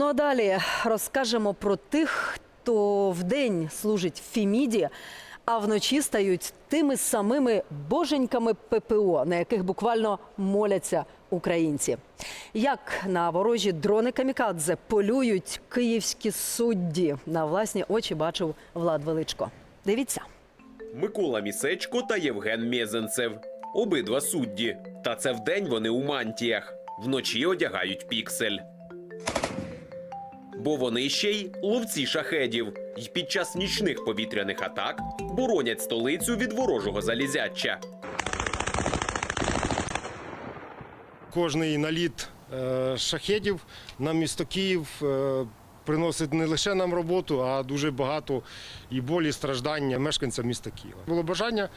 Ну а далі розкажемо про тих, хто вдень служить в Фіміді, а вночі стають тими самими боженьками ППО, на яких буквально моляться українці. Як на ворожі дрони камікадзе полюють київські судді на власні очі бачив Влад Величко. Дивіться. Микола Місечко та Євген Мєзенцев. Обидва судді. Та це вдень вони у мантіях. Вночі одягають піксель. Бо вони ще й ловці шахедів. І під час нічних повітряних атак боронять столицю від ворожого залізяча. Кожний наліт е, шахедів на місто Київ е, приносить не лише нам роботу, а дуже багато і болі, і страждання мешканцям міста Києва. Було бажання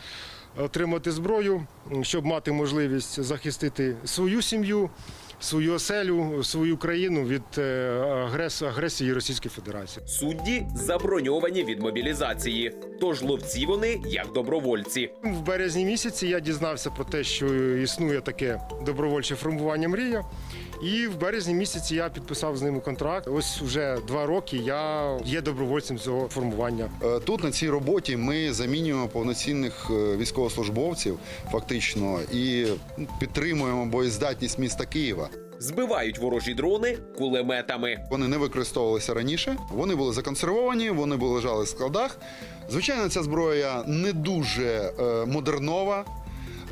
отримати зброю, щоб мати можливість захистити свою сім'ю, свою оселю, свою країну від е, агресії Російської Федерації. Судді заброньовані від мобілізації. Тож ловці вони як добровольці. В березні місяці я дізнався про те, що існує таке добровольче формування мрія. І в березні місяці я підписав з ними контракт. Ось вже два роки я є добровольцем цього формування. Е, Тут на цій роботі ми замінюємо повноцінних е, військовослужбовців фактично і підтримуємо боєздатність міста Києва. Збивають ворожі дрони кулеметами. Вони не використовувалися раніше. Вони були законсервовані, вони були лежали в складах. Звичайно, ця зброя не дуже е, модернова.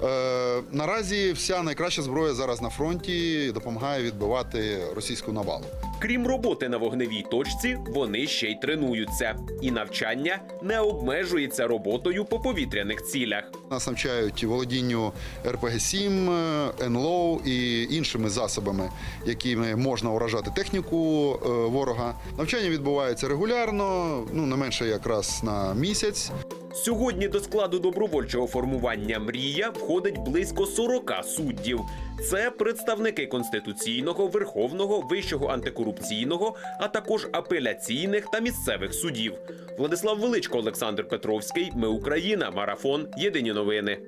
Е, наразі вся найкраща зброя зараз на фронті допомагає відбивати російську навалу. Крім роботи на вогневій точці, вони ще й тренуються. І навчання не обмежується роботою по повітряних цілях. Нас навчають володінню РПГ-7, е, НЛО і іншими засобами, якими можна уражати техніку е, ворога. Навчання відбувається регулярно, ну не менше якраз на місяць. Сьогодні до складу добровольчого формування Мрія входить близько 40 суддів. Це представники конституційного, верховного, вищого антикорупційного, а також апеляційних та місцевих судів. Владислав Величко, Олександр Петровський. Ми Україна. Марафон. Єдині новини.